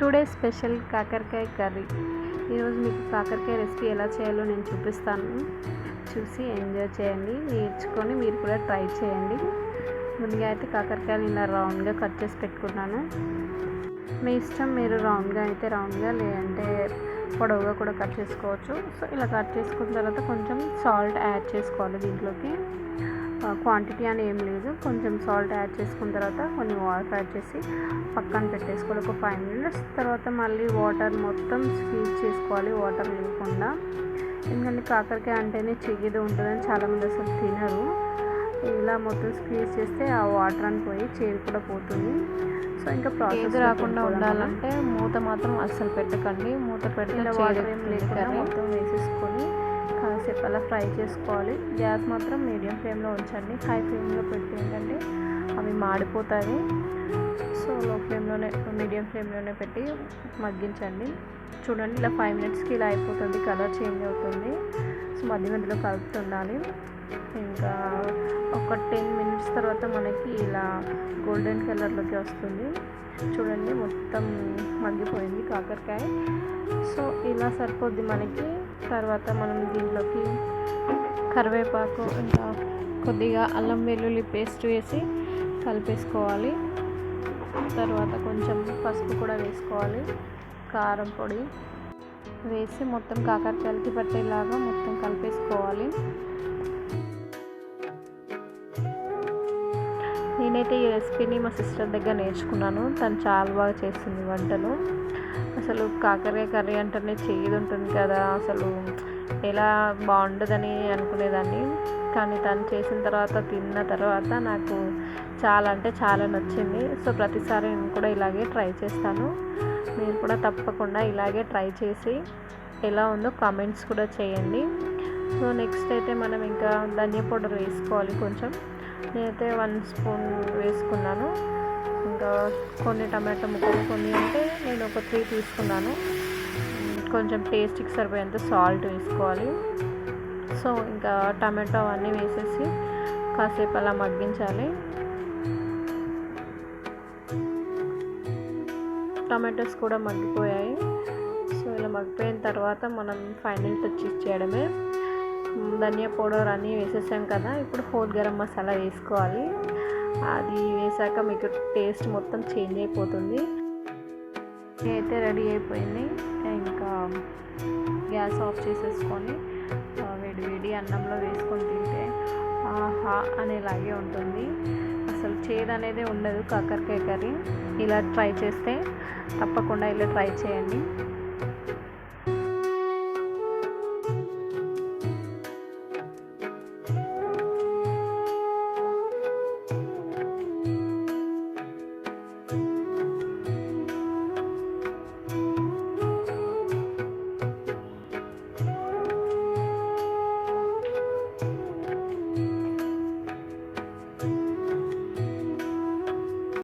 Today special కాకరకాయ curry. ఈరోజు మీకు కాకరకాయ రెసిపీ ఎలా చేయాలో నేను చూపిస్తాను. చూసి ఎంజాయ్ చేయండి నేర్చుకొని మీరు కూడా ట్రై చేయండి. ముందుగా అయితే కాకరకాయలు ఇలా రౌండ్గా కట్ చేసి పెట్టుకున్నాను మీ ఇష్టం మీరు రౌండ్గా అయితే రౌండ్గా లేదంటే పొడవుగా కూడా కట్ చేసుకోవచ్చు. సో ఇలా కట్ చేసుకున్న తర్వాత కొంచెం సాల్ట్ యాడ్ చేసుకోవాలి దీంట్లోకి. క్వాంటిటీ అని ఏం లేదు. కొంచెం సాల్ట్ యాడ్ చేసుకున్న తర్వాత కొన్ని వాటర్ యాడ్ చేసి పక్కన పెట్టేసుకోవాలి. ఒక ఫైవ్ మినిట్స్ తర్వాత మళ్ళీ వాటర్ మొత్తం స్క్వీజ్ చేసుకోవాలి. వాటర్ లేకుండా. ఎందుకంటే కాకరకాయ అంటేనే చెయ్యదు ఉంటుందని చాలామంది అసలు తినరు. ఇలా మొత్తం స్క్వీజ్ చేస్తే ఆ వాటర్ అని పోయి చేదు కూడా పోతుంది. సో ఇంకా ప్రాసెస్ రాకుండా ఉండాలంటే మూత మాత్రం అస్సలు పెట్టకండి. మూత పెడితే వాటర్ ఏం లేకుండా మొత్తం వేసేసుకొని కాసేపు అలా ఫ్రై చేసుకోవాలి. గ్యాస్ మాత్రం మీడియం ఫ్లేమ్లో ఉంచండి. హై ఫ్లేమ్లో పెట్టి ఏంటంటే అవి మాడిపోతాయి. సో లో ఫ్లేమ్లోనే మీడియం ఫ్లేమ్లోనే పెట్టి మగ్గించండి. చూడండి ఇలా ఫైవ్ మినిట్స్కి ఇలా అయిపోతుంది. కలర్ చేంజ్ అవుతుంది. సో మధ్య మధ్యలో కలుపుతుండాలి. ఇంకా ఒక టెన్ మినిట్స్ తర్వాత మనకి ఇలా గోల్డెన్ కలర్లోకి వస్తుంది. చూడండి మొత్తం మగ్గిపోయింది కాకరకాయ. సో ఇలా సరిపోద్ది మనకి. తర్వాత మనం దీంట్లోకి కరివేపాకు ఇంకా కొద్దిగా అల్లం వెల్లుల్లి పేస్ట్ వేసి కలిపేసుకోవాలి. తర్వాత కొంచెం పసుపు కూడా వేసుకోవాలి. కారం పొడి వేసి మొత్తం కాకరకాయలకి పట్టేలాగా మొత్తం కలిపేసుకోవాలి. నేనైతే ఈ రెసిపీని మా సిస్టర్ దగ్గర నేర్చుకున్నాను. తను చాలా బాగా చేస్తుంది వంటలు. అసలు కాకరకాయ కర్రీ అంటేనే చేదు ఉంటుంది కదా. అసలు ఎలా బాగుండదని అనుకునేదాన్ని. కానీ తను చేసిన తర్వాత తిన్న తర్వాత నాకు చాలా అంటే చాలా నచ్చింది. సో ప్రతిసారి నేను కూడా ఇలాగే ట్రై చేస్తాను. మీరు కూడా తప్పకుండా ఇలాగే ట్రై చేసి ఎలా ఉందో కామెంట్స్ కూడా చేయండి. సో నెక్స్ట్ అయితే మనం ఇంకా ధనియా పౌడర్ వేసుకోవాలి కొంచెం. నేనైతే వన్ స్పూన్ వేసుకున్నాను. ఇంకా కొన్ని టమాటో ముక్కలు కొన్ని అంటే నేను ఒక త్రీ తీసుకున్నాను. కొంచెం టేస్ట్కి సరిపోయేంత సాల్ట్ వేసుకోవాలి. సో ఇంకా టమాటో అవన్నీ వేసేసి కాసేపు అలా మగ్గించాలి. టమాటోస్ కూడా మగ్గిపోయాయి. సో ఇలా మగ్గిపోయిన తర్వాత మనం ఫైనల్ టచ్ చేయడమే ధనియా పౌడర్ అన్నీ వేసేసాం కదా ఇప్పుడు హోల్ గరం మసాలా వేసుకోవాలి. అది వేసాక మీకు టేస్ట్ మొత్తం చేంజ్ అయిపోతుంది. అయితే రెడీ అయిపోయింది. ఇంకా గ్యాస్ ఆఫ్ చేసేసుకొని వేడి వేడి అన్నంలో వేసుకొని తింటే ఆహా అనేలాగే ఉంటుంది. అసలు చేదు అనేది ఉండదు కాకరకాయ కర్రీ. ఇలా ట్రై చేస్తే తప్పకుండా ఇలా ట్రై చేయండి.